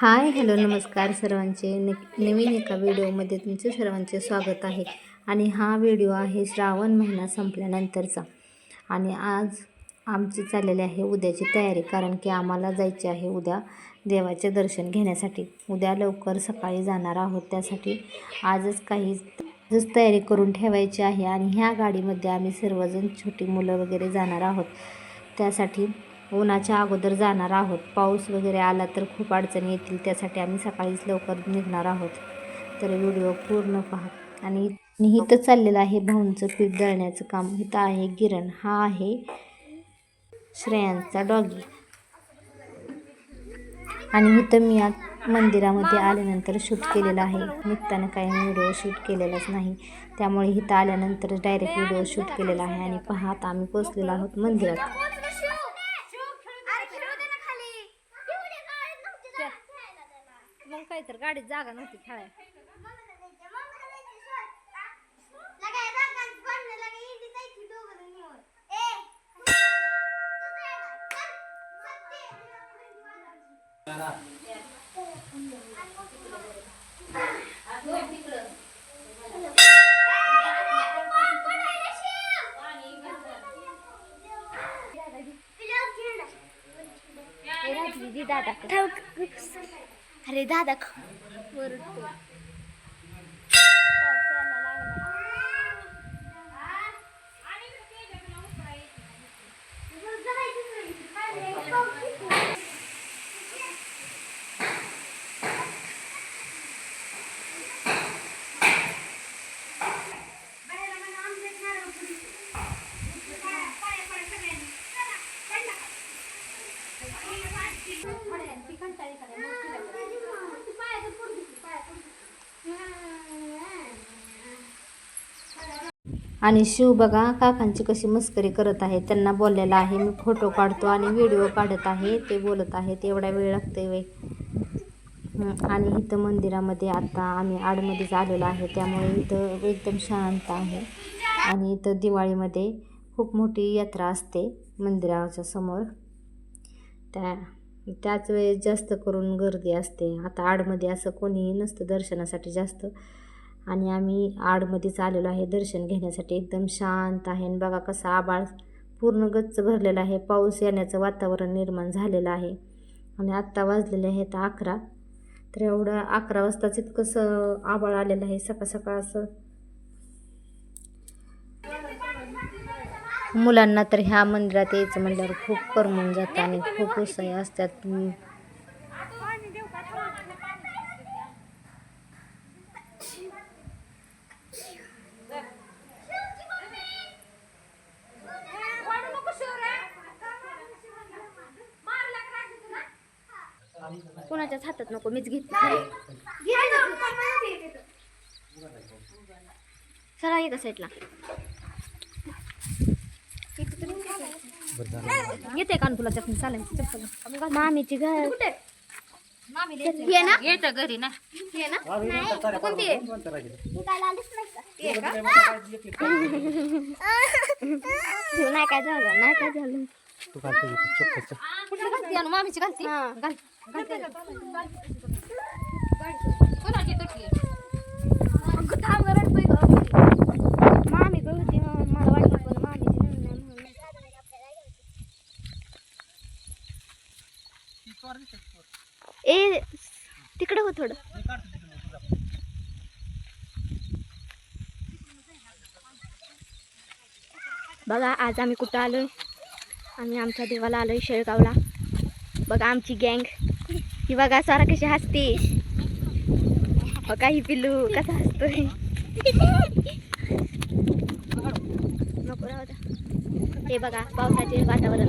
Hi hello नमस्कार सर्वांचे. न नवीन एका व्हिडिओमध्ये तुमचे सर्वांचे स्वागत आहे. आणि हा व्हिडिओ आहे श्रावण महिना संपल्यानंतरचा. आणि आज आमची चाललेली आहे उद्याची तयारी कारण की आम्हाला जायचे आहे उद्या देवाचे दर्शन घेण्यासाठी. उद्या लवकर सकाळी जाणार आहोत त्यासाठी आजच काही आजच तयारी करून ठेवायची आहे. आणि ह्या गाडीमध्ये आम्ही सर्वजण छोटी मुलं वगैरे जाणार आहोत. त्यासाठी उन्हाच्या अगोदर जाणार आहोत. पाऊस वगैरे आला तर खूप अडचणी येतील त्यासाठी आम्ही सकाळीच लवकर निघणार आहोत. तर व्हिडिओ पूर्ण पहा. आणि इथं चाललेलं आहे भाऊंचं पीठ दळण्याचं काम. इथं आहे गिरण हा आहे श्रेयांचा डॉगी. आणि इथं मी आज मंदिरामध्ये आल्यानंतर शूट केलेलं आहे. निघताना काही व्हिडिओ शूट केलेलाच नाही. त्यामुळे इथं आल्यानंतर डायरेक्ट व्हिडिओ शूट केलेला आहे. आणि पहा आता आम्ही पोचलेलो आहोत मंदिरात मग काय तर गाडीत जागा नव्हती खेळायला. दादा. अरे दादा वरडतो. आणि शिव बघा काकांची कशी मस्करी करत आहे. त्यांना बोललेलं आहे मी फोटो काढतो आणि व्हिडिओ काढत आहे. ते बोलत आहेत एवढा वेळ लागतो वे आणि इथं मंदिरामध्ये आता आम्ही आडमध्येच आलेलो आहे त्यामुळे इथं एकदम शांत आहे. आणि इथं दिवाळीमध्ये खूप मोठी यात्रा असते मंदिराच्या समोर. त्या त्याच वेळेस जास्त करून गर्दी असते. आता आडमध्ये असं कोणीही नसतं दर्शनासाठी जास्त. आणि आम्ही आडमध्येच आलेलो आहे दर्शन घेण्यासाठी. एकदम शांत आहे आणि बघा कसा आबाळ पूर्ण गच्च भरलेलं आहे. पाऊस येण्याचं वातावरण निर्माण झालेलं आहे. आणि आत्ता वाजलेले आहेत अकरा. तर एवढं अकरा वाजताच इतकंसं आबाळ आलेलं आहे. सकाळ सकाळ असं. मुलांना तर ह्या मंदिरात यायचं म्हणल्यावर खूप करमून जातं आणि खूप उत्साही असतात. कोणाच्याच हातात नको मीच घेत. सरा एका साईडला येते का तुला चटणी? चालेल मामीची घर. ये ना. येतं घरी ना. ये ना. कोणती आहे? नाही काय झालं नाही काय झालं. घालती मामीची घालती? हा. घाल. घालते ए तिकडे हो थोडं. बघा आज आम्ही कुठं आलोय? आम्ही आमच्या देवाला आलोय शेळगावला. बघा आमची गँग. ही बघा सारा कशी हसते. काही पिल्लू कसा हसतोय. नको राहू हे बघा पावसाचे वातावरण.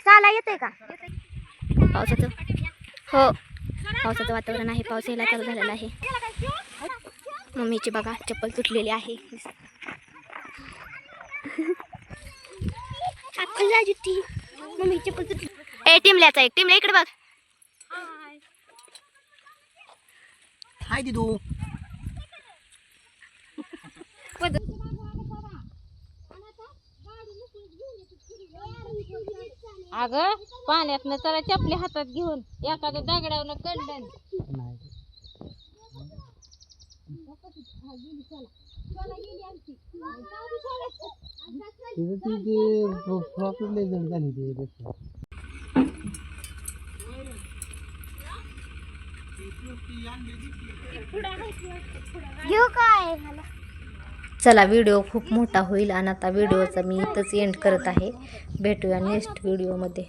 चाला येते का पावसाचं हो. पावसाचं वातावरण आहे पाऊस यायला चालू झालेला आहे. मम्मीची बघा चप्पल तुटलेली आहे. मम्मी चप्पल तुटली. ए टिमल्याचा एक टिमल्या इकडे बघ. हाय दिदू अगं पाण्यातनं चला चपली हातात घेऊन एखाद्या दगडावनं कंडन घेऊ काय? चला व्हिडिओ खूप मोठा होईल आणि आता व्हिडिओचा मी इथंच एंड करत आहे. भेटूया नेक्स्ट व्हिडिओमध्ये